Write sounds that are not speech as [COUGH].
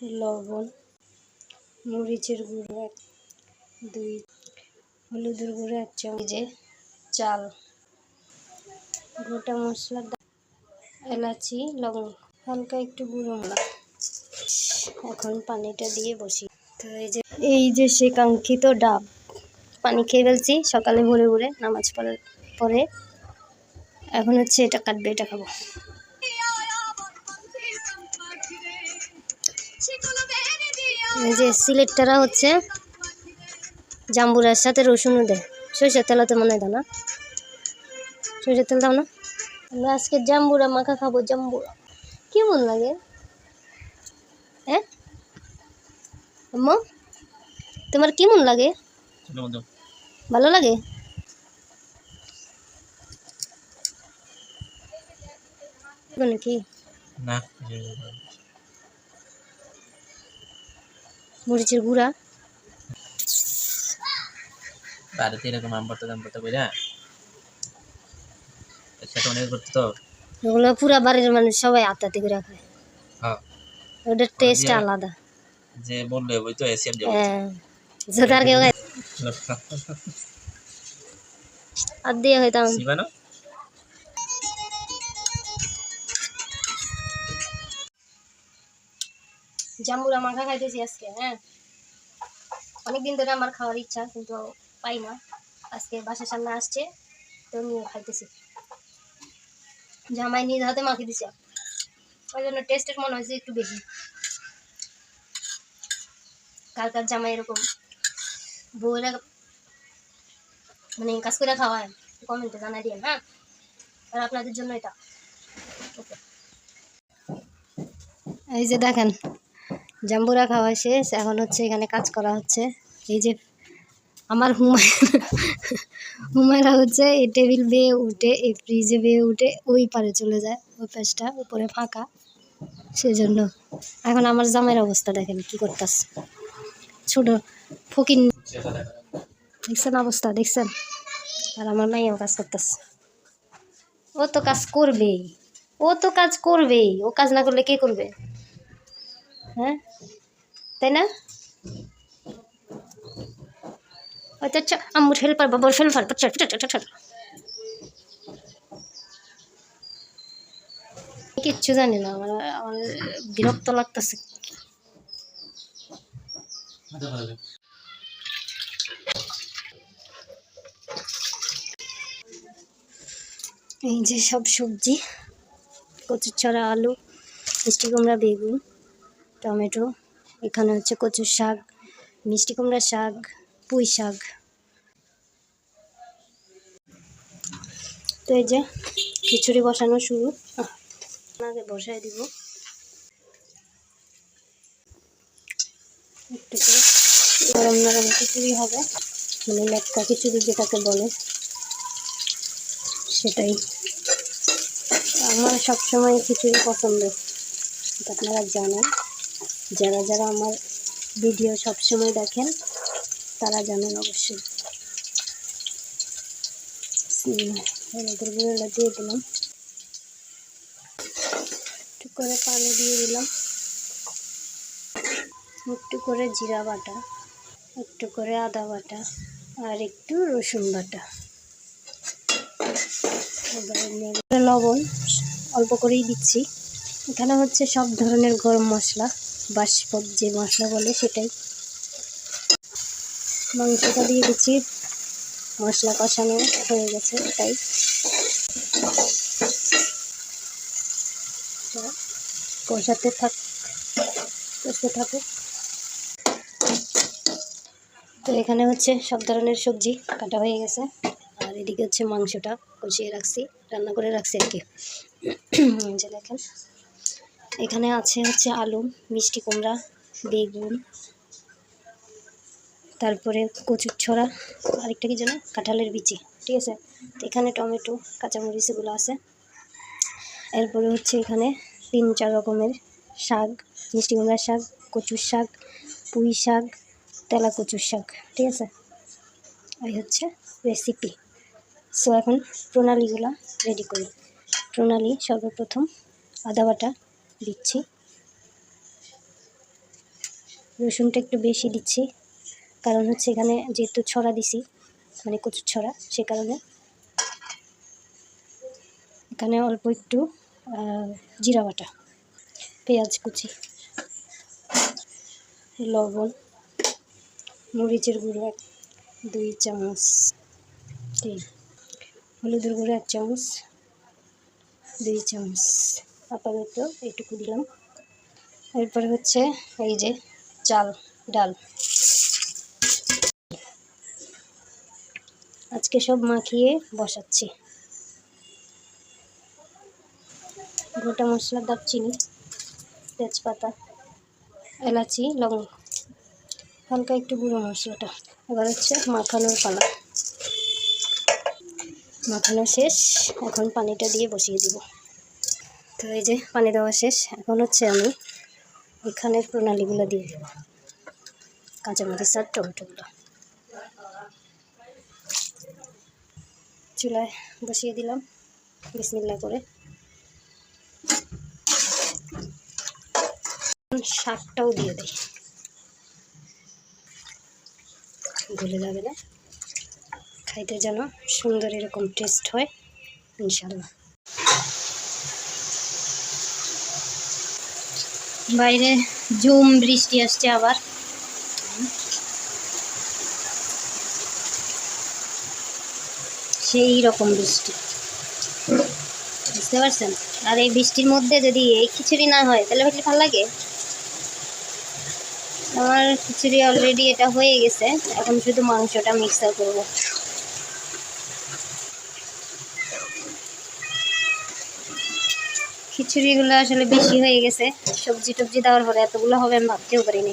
লবণ, মরিচের গুঁড়ো এক, দুই, হলুদের গুঁড়ো এক চামচে চাল, গোটা মশলা এলাচি, লবণ, হালকা একটু গুঁড়ো মশলা এখন পানিটা দিয়ে বসি। তো এই যে এই যে সে কাঙ্ক্ষিত ডাব, পানি খেয়ে ফেলছি, সকালে ভোরে ভোরে নামাজ পড়ার পরে। এখন হচ্ছে এটা কাটবে, এটা খাব। এই যে সিলেটটারা হচ্ছে জাম্বুরার সাথে রসুনও দেয়। সরষের তেলাতে মনে হয় না? সরষের তেল দাও না? আমরা আজকে জাম্বুরা মাখা খাব জাম্বুরা। কেমন লাগে? হ্যাঁ? আম্মু তোমার কেমন লাগে? ভালো লাগে? নাকি না মরিচের গুঁড়া। বাড়িতে এরকম আম পড়তে দাম পড়তে বুঝা একসাথে অনেক করতে তো? এগুলো পুরা বাড়ির মানুষ সবাই আত্মাতে করে খায়। হ্যাঁ। ওটার টেস্ট আলাদা। যে বললে ওই তো এসিএম যাব হ্যাঁ যেটার কেউ খায়। আর দিয়ে হইতাম সিবানো জাম্বুরা মাখা খাইতেছি আজকে হ্যাঁ? অনেকদিন ধরে আমার খাওয়ার ইচ্ছা, কিন্তু পাই না। আজকে বাসার সামনে আসছে, তো নিয়ে খাইতেছি। জামাই নিজ হাতে মাখি দিছে। ওই জন্য টেস্টের মনে হয়েছে একটু বেশি। কার কার জামাই এরকম বউরা মানে কাজ করে খাওয়ায় কমেন্টে জানাই দিয়ে হ্যাঁ? আর আপনাদের জন্য এটা। Okay. এই যে দেখেন জাম্বুরা খাওয়া শেষ। এখন হচ্ছে এখানে কাজ করা হচ্ছে। এই যে আমার হুমায় হুমায়রা হচ্ছে এই টেবিল বেয়ে উঠে, এই ফ্রিজে বেয়ে উঠে ওই পারে চলে যায়। ওই পাশটা উপরে ফাঁকা। সেজন্য এখন আমার জামের অবস্থা দেখেন কি করতেস ছোট ফকিন দেখছেন অবস্থা? দেখছেন? আর আমার মাইয়াও কাজ করতেছে। ও তো কাজ করবেই। ও তো কাজ করবেই। ও কাজ না করলে কে করবে? হ্যাঁ? তাই না? আচ্ছা আচ্ছা আম্মুর হেল্পার বাবার হেল্পার চল চল চল চল। কিচ্ছু জানি না, আমার আমার বিরক্ত লাগতেছে। এই যে সব সবজি, কচুর ছড়া, আলু, মিষ্টি কুমড়া, বেগুন। টমেটো, এখানে হচ্ছে কচুর শাক, মিষ্টি কুমড়া শাক, পুঁই শাক। তো এই যে খিচুড়ি বসানো শুরু। আগে বসাই দিব। একটু করে গরম নরম খিচুড়ি হবে। মানে লেটকা খিচুড়ি যেটাকে বলে, সেটাই। আমার সবসময় খিচুড়ি পছন্দ। আপনারা জানেন। যারা যারা আমার ভিডিও সবসময় দেখেন, তারা জানেন অবশ্যই। দিয়ে দিলাম। একটু করে পানি দিয়ে দিলাম। একটু করে জিরা বাটা, একটু করে আদা বাটা, আর একটু রসুন বাটা। লবণ, অল্প করেই দিচ্ছি। এখানে হচ্ছে সব ধরনের গরম মশলা। বাষ্পক যে মশলা বলে সেটাই। মাংসটা দিয়ে দিচ্ছি। মশলা কষানো হয়ে গেছে তাই কষাতে থাক, কষতে থাকুক। তো এখানে হচ্ছে সব ধরনের সবজি কাটা হয়ে গেছে। আর এদিকে হচ্ছে মাংসটা কষিয়ে রাখছি, রান্না করে রাখছি আর কি। [CLEARS THROAT] যে দেখেন। এখানে আছে হচ্ছে আলু, মিষ্টি কুমড়া, বেগুন, তারপরে কচুর ছড়া, আরেকটা কি যেন? কাঁঠালের বিচি, ঠিক আছে? তো এখানে টমেটো, কাঁচামরিচ এগুলো আছে। এরপরে হচ্ছে এখানে তিন চার রকমের শাক, মিষ্টি কুমড়ার শাক, কচুর শাক, পুঁই শাক তেলা কচুর শাক, ঠিক আছে? এই হচ্ছে রেসিপি সো এখন প্রণালীগুলো রেডি করি। প্রণালী সর্বপ্রথম আদা বাটা দিচ্ছি। রসুনটা একটু বেশি দিচ্ছি, কারণ হচ্ছে এখানে যেহেতু ছড়া দিছি মানে কচুর ছড়া, সে কারণে। এখানে অল্প একটু জিরা বাটা, পেঁয়াজ কুচি, লবণ, মরিচের গুঁড়ো, এক, দুই চামচ হলুদের গুঁড়ো এক চামচ, দুই চামচ আপাতত এইটুকু দিলাম। এরপরে হচ্ছে এই যে চাল, ডাল। আজকে সব মাখিয়ে বসাচ্ছি। গোটা মশলা, দারচিনি, তেজপাতা, এলাচি লবঙ্গ হালকা একটু গুঁড়ো মশলাটা। এবার হচ্ছে মাখানোর পালা। মাখানো শেষ, এখন পানিটা দিয়ে বসিয়ে দিব। তো এই যে পানি দেওয়া শেষ, এখন হচ্ছে আমি এখানের প্রণালীগুলো দিয়ে দেব। কাঁচামরিচ আর টমেটোগুলো। চুলায় বসিয়ে দিলাম, বিসমিল্লা করে। শাকটাও দিয়ে দিই। গলে যাবে না। খাইতে যেন সুন্দর এরকম টেস্ট হয় ইনশাল্লাহ বাইরে ঝুম বৃষ্টি আসছে আবার। সেই রকম বৃষ্টি। বুঝতে পারছেন? আর এই বৃষ্টির মধ্যে যদি এই খিচুড়ি না হয়, তাহলে ভাবলে ভালো লাগে? আমার খিচুড়ি অলরেডি এটা হয়ে গেছে, এখন শুধু মাংসটা মিক্সার করব। খিচুড়িগুলো আসলে বেশি হয়ে গেছে। সবজি টবজি দেওয়ার পরে এতগুলো হবে আমি ভাবতেও পারিনি।